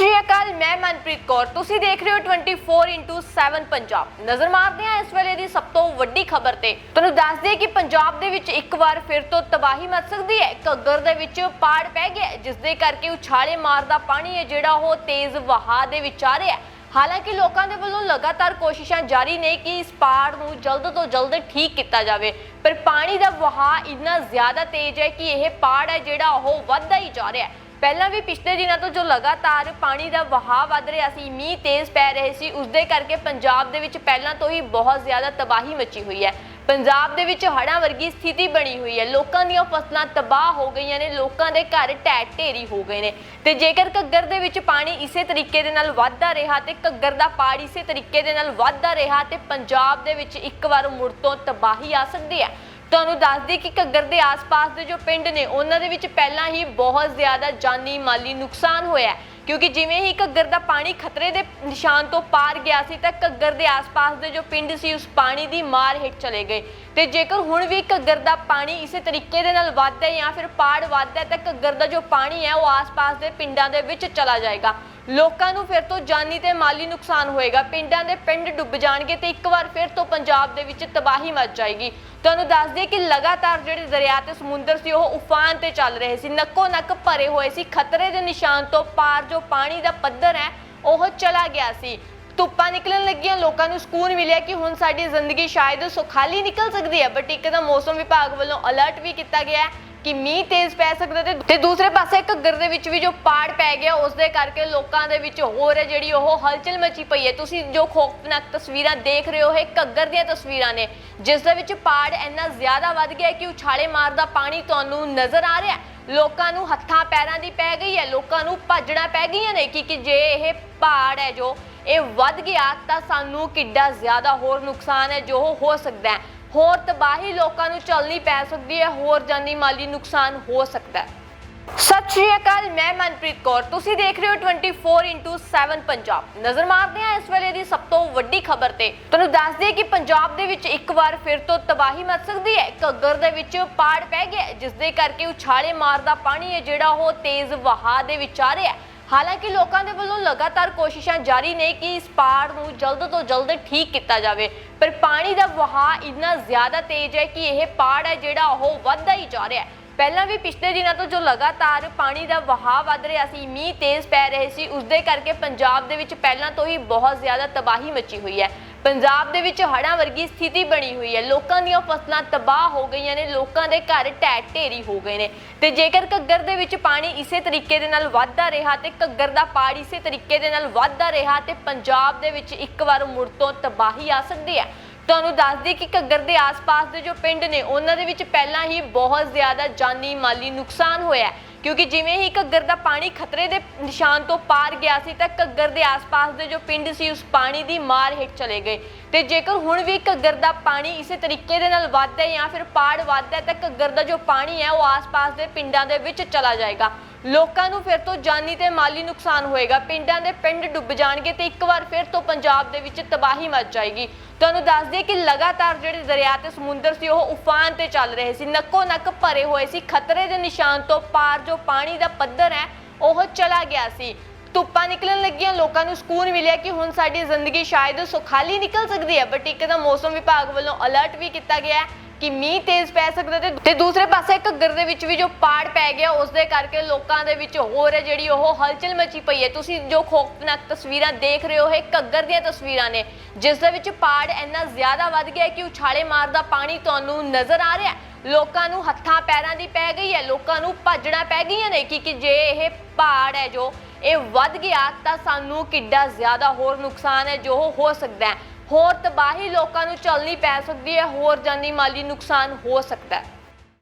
ਸ਼੍ਰੀ ਅਕਾਲ, ਮੈਂ ਮਨਪ੍ਰੀਤ ਕੌਰ। ਤੁਸੀਂ ਦੇਖ ਰਹੇ ਹੋ 24/7 ਪੰਜਾਬ। ਨਜ਼ਰ ਮਾਰਦੇ ਹਾਂ ਇਸ ਵੇਲੇ ਦੀ ਸਭ ਤੋਂ ਵੱਡੀ ਖਬਰ ਤੇ। ਤੁਹਾਨੂੰ ਦੱਸ ਦਈਏ ਕਿ ਪੰਜਾਬ ਦੇ ਵਿੱਚ ਇੱਕ ਵਾਰ ਫਿਰ ਤੋਂ ਤਬਾਹੀ ਮਚ ਸਕਦੀ ਹੈ। ਘੱਗਰ ਦੇ ਵਿੱਚ ਪਾੜ ਪੈ ਗਿਆ ਜਿਸ ਦੇ ਕਰਕੇ ਉਛਾਲੇ ਮਾਰਦਾ ਪਾਣੀ ਹੈ, ਜਿਹੜਾ ਉਹ ਤੇਜ਼ ਵਹਾਅ ਦੇ ਵਿੱਚ ਆ ਰਿਹਾ ਹੈ। ਹਾਲਾਂਕਿ ਲੋਕਾਂ ਦੇ ਵੱਲੋਂ ਲਗਾਤਾਰ ਕੋਸ਼ਿਸ਼ਾਂ ਜਾਰੀ ਨੇ ਕਿ ਇਸ ਪਾੜ ਨੂੰ ਜਲਦ ਤੋਂ ਜਲਦ ਠੀਕ ਕੀਤਾ ਜਾਵੇ। ਪਰ ਪਾਣੀ ਦਾ ਵਹਾਅ ਇੰਨਾ ਜ਼ਿਆਦਾ ਤੇਜ਼ ਹੈ ਕਿ ਇਹ ਪਾੜ ਹੈ, ਜਿਹੜਾ ਉਹ ਵੱਧਦਾ ਹੀ ਜਾ ਰਿਹਾ ਹੈ। ਪਹਿਲਾਂ ਵੀ ਪਿਛਲੇ ਦਿਨਾਂ ਤੋਂ ਜੋ ਲਗਾਤਾਰ ਪਾਣੀ ਦਾ ਵਹਾਅ ਵੱਧ ਰਿਹਾ ਸੀ, ਮੀਂਹ ਤੇਜ਼ ਪੈ ਰਹੇ ਸੀ ਉਸ ਦੇ ਕਰਕੇ ਪੰਜਾਬ ਦੇ ਵਿੱਚ ਪਹਿਲਾਂ ਤੋਂ ਹੀ ਬਹੁਤ ਜ਼ਿਆਦਾ ਤਬਾਹੀ ਮਚੀ ਹੋਈ ਹੈ। ਪੰਜਾਬ ਦੇ ਵਿੱਚ ਹੜ੍ਹਾਂ ਵਰਗੀ ਸਥਿਤੀ ਬਣੀ ਹੋਈ ਹੈ। ਲੋਕਾਂ ਦੀਆਂ ਫਸਲਾਂ ਤਬਾਹ ਹੋ ਗਈਆਂ ਨੇ, ਲੋਕਾਂ ਦੇ ਘਰ ਢਹਿ ਢੇਰੀ ਹੋ ਗਏ ਨੇ। ਤੇ ਜੇਕਰ ਘੱਗਰ ਦੇ ਵਿੱਚ ਪਾਣੀ ਇਸੇ ਤਰੀਕੇ ਦੇ ਨਾਲ ਵੱਧਦਾ ਰਿਹਾ ਤੇ ਘੱਗਰ ਦਾ ਪਾੜ ਇਸੇ ਤਰੀਕੇ ਦੇ ਨਾਲ ਵੱਧਦਾ ਰਿਹਾ ਤੇ ਪੰਜਾਬ ਦੇ ਵਿੱਚ ਇੱਕ ਵਾਰ ਮੁੜ ਤੋਂ ਤਬਾਹੀ ਆ ਸਕਦੀ ਹੈ। ਤੁਹਾਨੂੰ ਦੱਸ ਦਈਏ ਕਿ ਘੱਗਰ ਦੇ ਆਸ-ਪਾਸ ਦੇ ਜੋ ਪਿੰਡ ਨੇ, ਉਹਨਾਂ ਦੇ ਵਿੱਚ ਪਹਿਲਾਂ ਹੀ ਬਹੁਤ ਜ਼ਿਆਦਾ ਜਾਨੀ ਮਾਲੀ ਨੁਕਸਾਨ ਹੋਇਆ ਕਿਉਂਕਿ ਜਿਵੇਂ ਹੀ ਘੱਗਰ ਦਾ ਪਾਣੀ ਖਤਰੇ ਦੇ ਨਿਸ਼ਾਨ ਤੋਂ ਪਾਰ ਗਿਆ ਸੀ, ਤਾਂ ਘੱਗਰ ਦੇ ਆਸ-ਪਾਸ ਦੇ ਜੋ ਪਿੰਡ ਸੀ, ਉਸ ਪਾਣੀ ਦੀ ਮਾਰ ਹੇਠ ਚਲੇ ਗਏ। ਤੇ ਜੇਕਰ ਹੁਣ ਵੀ ਘੱਗਰ ਦਾ ਪਾਣੀ ਇਸੇ ਤਰੀਕੇ ਦੇ ਨਾਲ ਵੱਧਦਾ ਜਾਂ ਫਿਰ ਪਾੜ ਵੱਧਦਾ ਤਾਂ ਘੱਗਰ ਦਾ ਜੋ ਪਾਣੀ ਹੈ, ਉਹ ਆਸ-ਪਾਸ ਦੇ ਪਿੰਡਾਂ ਦੇ ਵਿੱਚ ਚਲਾ ਜਾਏਗਾ। ਲੋਕਾਂ ਨੂੰ ਫਿਰ ਤੋਂ ਜਾਨੀ ਤੇ ਮਾਲੀ ਨੁਕਸਾਨ ਹੋਏਗਾ। ਪਿੰਡਾਂ ਦੇ ਪਿੰਡ ਡੁੱਬ ਜਾਣਗੇ ਤੇ ਇੱਕ ਵਾਰ ਫਿਰ ਤੋਂ ਪੰਜਾਬ ਦੇ ਵਿੱਚ ਤਬਾਹੀ ਮਚ ਜਾਏਗੀ। ਤੁਹਾਨੂੰ ਦੱਸ ਦਈਏ ਕਿ ਲਗਾਤਾਰ ਜਿਹੜੇ ਦਰਿਆ ਤੇ ਸਮੁੰਦਰ ਸੀ, ਉਹ ਉਫਾਨ ਤੇ ਚੱਲ ਰਹੇ ਸੀ। ਨੱਕੋ ਨੱਕ ਭਰੇ ਹੋਏ ਸੀ। ਖਤਰੇ ਦੇ ਨਿਸ਼ਾਨ ਤੋਂ ਪਾਰ ਜੋ ਪਾਣੀ ਦਾ ਪੱਧਰ ਹੈ, ਉਹ ਚਲਾ ਗਿਆ ਸੀ। ਧੁੱਪਾਂ ਨਿਕਲਣ ਲੱਗੀਆਂ, ਲੋਕਾਂ ਨੂੰ ਸਕੂਨ ਮਿਲਿਆ ਕਿ ਹੁਣ ਸਾਡੀ ਜ਼ਿੰਦਗੀ ਸ਼ਾਇਦ ਸੁਖਾਲੀ ਨਿਕਲ ਸਕਦੀ ਹੈ ਬਟ ਇੱਕ ਤਾਂ ਮੌਸਮ ਵਿਭਾਗ ਵੱਲੋਂ ਅਲਰਟ ਵੀ ਕੀਤਾ ਗਿਆ ਹੈ ਕਿ ਮੀਂਹ ਤੇਜ਼ ਪੈ ਸਕਦਾ ਤੇ ਤੇ ਦੂਸਰੇ ਪਾਸੇ ਘੱਗਰ ਦੇ ਵਿੱਚ ਵੀ ਜੋ ਪਾੜ ਪੈ ਗਿਆ ਉਸ ਦੇ ਕਰਕੇ ਲੋਕਾਂ ਦੇ ਵਿੱਚ ਹੋਰ ਹੈ ਜਿਹੜੀ ਉਹ ਹਲਚਲ ਮਚੀ ਪਈ ਹੈ। ਤੁਸੀਂ ਜੋ ਖੌਫਨਾਕ ਤਸਵੀਰਾਂ ਦੇਖ ਰਹੇ ਹੋ, ਇਹ ਘੱਗਰ ਦੀਆਂ ਤਸਵੀਰਾਂ ਨੇ, ਜਿਸ ਦੇ ਵਿੱਚ ਪਾੜ ਇੰਨਾ ਜ਼ਿਆਦਾ ਵੱਧ ਗਿਆ ਕਿ ਉਛਾਲੇ ਮਾਰਦਾ ਪਾਣੀ ਤੁਹਾਨੂੰ ਨਜ਼ਰ ਆ ਰਿਹਾ ਲੋਕਾਂ ਨੂੰ ਹੱਥਾਂ ਪੈਰਾਂ ਦੀ ਪੈ ਗਈ ਹੈ, ਲੋਕਾਂ ਨੂੰ ਭੱਜਣਾ ਪੈ ਗਈਆਂ ਨੇ ਕਿ ਕਿ ਜੇ ਇਹ ਪਹਾੜ ਹੈ ਜੋ ਇਹ ਵੱਧ ਗਿਆ ਤਾਂ ਸਾਨੂੰ ਕਿੱਡਾ ਜ਼ਿਆਦਾ ਹੋਰ ਨੁਕਸਾਨ ਹੈ ਜੋ ਹੋ ਸਕਦਾ ਹੈ। ਹੋਰ ਤਬਾਹੀ ਲੋਕਾਂ ਨੂੰ ਚੱਲਣੀ ਪੈ ਸਕਦੀ ਹੈ ਹੋਰ ਜਾਨੀ ਮਾਲੀ ਨੁਕਸਾਨ ਹੋ ਸਕਦਾ ਹੈ। ਸਤਿ ਸ਼੍ਰੀ ਅਕਾਲ ਮੈਂ ਮਨਪ੍ਰੀਤ ਕੌਰ। ਤੁਸੀਂ ਦੇਖ ਰਹੇ ਹੋ 24/7 ਪੰਜਾਬ। ਨਜ਼ਰ ਮਾਰਦੇ ਹਾਂ ਇਸ ਵੇਲੇ ਦੀ ਸਭ ਤੋਂ ਵੱਡੀ ਖਬਰ ਤੇ। ਤੁਹਾਨੂੰ ਦੱਸ ਦਈਏ ਕਿ ਪੰਜਾਬ ਦੇ ਵਿੱਚ ਇੱਕ ਵਾਰ ਫਿਰ ਤੋਂ ਤਬਾਹੀ ਮਚ ਸਕਦੀ ਹੈ। ਘੱਗਰ ਦੇ ਵਿੱਚ ਪਾੜ ਪੈ ਗਿਆ ਹੈ, ਜਿਸ ਦੇ ਕਰਕੇ ਉਛਾਲੇ ਮਾਰਦਾ ਪਾਣੀ ਹੈ ਜਿਹੜਾ ਉਹ ਤੇਜ਼ ਵਹਾਅ ਦੇ ਵਿੱਚ ਆ ਰਿਹਾ ਹੈ। ਹਾਲਾਂਕਿ ਲੋਕਾਂ ਦੇ ਵੱਲੋਂ ਲਗਾਤਾਰ ਕੋਸ਼ਿਸ਼ਾਂ ਜਾਰੀ ਨੇ ਕਿ ਇਸ ਪਾੜ ਨੂੰ ਜਲਦ ਤੋਂ ਜਲਦ ਠੀਕ ਕੀਤਾ ਜਾਵੇ। ਪਰ ਪਾਣੀ ਦਾ ਵਹਾਅ ਇੰਨਾ ਜ਼ਿਆਦਾ ਤੇਜ਼ ਹੈ ਕਿ ਇਹ ਪਾੜ ਹੈ ਜਿਹੜਾ ਉਹ ਵੱਧਦਾ ਹੀ ਜਾ ਰਿਹਾ ਹੈ। ਪਹਿਲਾਂ ਵੀ ਪਿਛਲੇ ਦਿਨਾਂ ਤੋਂ ਜੋ ਲਗਾਤਾਰ ਪਾਣੀ ਦਾ ਵਹਾਅ ਵੱਧ ਰਿਹਾ ਸੀ, ਮੀਂਹ ਤੇਜ਼ ਪੈ ਰਹੇ ਸੀ ਉਸ ਦੇ ਕਰਕੇ ਪੰਜਾਬ ਦੇ ਵਿੱਚ ਪਹਿਲਾਂ ਤੋਂ ਹੀ ਬਹੁਤ ਜ਼ਿਆਦਾ ਤਬਾਹੀ ਮਚੀ ਹੋਈ ਹੈ। ਪੰਜਾਬ ਦੇ ਵਿੱਚ ਹੜ੍ਹਾਂ ਵਰਗੀ ਸਥਿਤੀ ਬਣੀ ਹੋਈ ਹੈ। ਲੋਕਾਂ ਦੀਆਂ ਫਸਲਾਂ ਤਬਾਹ ਹੋ ਗਈਆਂ ਨੇ, ਲੋਕਾਂ ਦੇ ਘਰ ਢਹਿ ਢੇਰੀ ਹੋ ਗਏ ਨੇ। ਤੇ ਜੇਕਰ ਘੱਗਰ ਦੇ ਵਿੱਚ ਪਾਣੀ ਇਸੇ ਤਰੀਕੇ ਦੇ ਨਾਲ ਵੱਧਦਾ ਰਿਹਾ ਤੇ ਘੱਗਰ ਦਾ ਪਾੜ ਇਸੇ ਤਰੀਕੇ ਦੇ ਨਾਲ ਵੱਧਦਾ ਰਿਹਾ ਤੇ ਪੰਜਾਬ ਦੇ ਵਿੱਚ ਇੱਕ ਵਾਰ ਮੁੜ ਤੋਂ ਤਬਾਹੀ ਆ ਸਕਦੀ ਹੈ। ਤੁਹਾਨੂੰ ਦੱਸ ਦਈਏ ਕਿ ਘੱਗਰ ਦੇ ਆਸ-ਪਾਸ ਦੇ ਜੋ ਪਿੰਡ ਨੇ, ਉਹਨਾਂ ਦੇ ਵਿੱਚ ਪਹਿਲਾਂ ਹੀ ਬਹੁਤ ਜ਼ਿਆਦਾ ਜਾਨੀ ਮਾਲੀ ਨੁਕਸਾਨ ਹੋਇਆ ਹੈ। ਕਿਉਂਕਿ ਜਿਵੇਂ ਹੀ ਘੱਗਰ ਦਾ ਪਾਣੀ ਖਤਰੇ ਦੇ ਨਿਸ਼ਾਨ ਤੋਂ ਪਾਰ ਗਿਆ ਸੀ ਤਾਂ ਘੱਗਰ ਦੇ ਆਸ-ਪਾਸ ਦੇ ਜੋ ਪਿੰਡ ਸੀ, ਉਸ ਪਾਣੀ ਦੀ ਮਾਰ ਹੇਠ ਚਲੇ ਗਏ। ਤੇ ਜੇਕਰ ਹੁਣ ਵੀ ਘੱਗਰ ਦਾ ਪਾਣੀ ਇਸੇ ਤਰੀਕੇ ਦੇ ਨਾਲ ਵੱਧਦਾ ਹੈ ਜਾਂ ਫਿਰ ਪਾੜ ਵੱਧਦਾ ਹੈ, ਤਾਂ ਘੱਗਰ ਦਾ ਜੋ ਪਾਣੀ ਹੈ, ਉਹ ਆਸ-ਪਾਸ ਦੇ ਪਿੰਡਾਂ ਦੇ ਵਿੱਚ ਚਲਾ ਜਾਏਗਾ। ਲੋਕਾਂ ਨੂੰ ਫਿਰ ਤੋਂ ਜਾਨੀ ਤੇ ਮਾਲੀ ਨੁਕਸਾਨ ਹੋਏਗਾ। ਪਿੰਡਾਂ ਦੇ ਪਿੰਡ ਡੁੱਬ ਜਾਣਗੇ ਤੇ ਇੱਕ ਵਾਰ ਫਿਰ ਤੋਂ ਪੰਜਾਬ ਦੇ ਵਿੱਚ ਤਬਾਹੀ ਮਚ ਜਾਏਗੀ। ਤੁਹਾਨੂੰ ਦੱਸ ਦਈਏ ਕਿ ਲਗਾਤਾਰ ਜਿਹੜੇ ਦਰਿਆ ਤੇ ਸਮੁੰਦਰ ਸੀ, ਉਹ ਉਫਾਨ ਤੇ ਚੱਲ ਰਹੇ ਸੀ। ਨੱਕੋ ਨੱਕ ਭਰੇ ਹੋਏ ਸੀ। ਖਤਰੇ ਦੇ ਨਿਸ਼ਾਨ ਤੋਂ ਪਾਰ ਜੋ ਪਾਣੀ ਦਾ ਪੱਧਰ ਹੈ, ਉਹ ਚਲਾ ਗਿਆ ਸੀ। ਧੁੱਪਾਂ ਨਿਕਲਣ ਲੱਗੀਆਂ, ਲੋਕਾਂ ਨੂੰ ਸਕੂਨ ਮਿਲਿਆ ਕਿ ਹੁਣ ਸਾਡੀ ਜ਼ਿੰਦਗੀ ਸ਼ਾਇਦ ਸੁਖਾਲੀ ਨਿਕਲ ਸਕਦੀ ਹੈ ਬਟ ਇੱਕ ਤਾਂ ਮੌਸਮ ਵਿਭਾਗ ਵੱਲੋਂ ਅਲਰਟ ਵੀ ਕੀਤਾ ਗਿਆ ਕਿ ਮੀਂਹ ਤੇਜ਼ ਪੈ ਸਕਦਾ ਤੇ ਤੇ ਦੂਸਰੇ ਪਾਸੇ ਘੱਗਰ ਦੇ ਵਿੱਚ ਵੀ ਜੋ ਪਾੜ ਪੈ ਗਿਆ ਉਸ ਦੇ ਕਰਕੇ ਲੋਕਾਂ ਦੇ ਵਿੱਚ ਹੋਰ ਹੈ ਜਿਹੜੀ ਉਹ ਹਲਚਲ ਮਚੀ ਪਈ ਹੈ। ਤੁਸੀਂ ਜੋ ਖੌਫਨਾਕ ਤਸਵੀਰਾਂ ਦੇਖ ਰਹੇ ਹੋ, ਇਹ ਘੱਗਰ ਦੀਆਂ ਤਸਵੀਰਾਂ ਨੇ, ਜਿਸ ਦੇ ਵਿੱਚ ਪਾੜ ਇੰਨਾ ਜ਼ਿਆਦਾ ਵੱਧ ਗਿਆ ਕਿ ਉਛਾਲੇ ਮਾਰਦਾ ਪਾਣੀ ਤੁਹਾਨੂੰ ਨਜ਼ਰ ਆ ਰਿਹਾ ਲੋਕਾਂ ਨੂੰ ਹੱਥਾਂ ਪੈਰਾਂ ਦੀ ਪੈ ਗਈ ਹੈ, ਲੋਕਾਂ ਨੂੰ ਭੱਜਣਾ ਪੈ ਗਈਆਂ ਨੇ ਕਿ ਕਿ ਜੇ ਇਹ ਪਹਾੜ ਹੈ ਜੋ ਇਹ ਵੱਧ ਗਿਆ ਤਾਂ ਸਾਨੂੰ ਕਿੱਡਾ ਜ਼ਿਆਦਾ ਹੋਰ ਨੁਕਸਾਨ ਹੈ ਜੋ ਹੋ ਸਕਦਾ ਹੈ। ਹੋਰ ਤਬਾਹੀ ਲੋਕਾਂ ਨੂੰ ਚੱਲਣੀ ਪੈ ਸਕਦੀ ਹੈ, ਹੋਰ ਜਾਨੀ ਮਾਲੀ ਨੁਕਸਾਨ ਹੋ ਸਕਦਾ ਹੈ।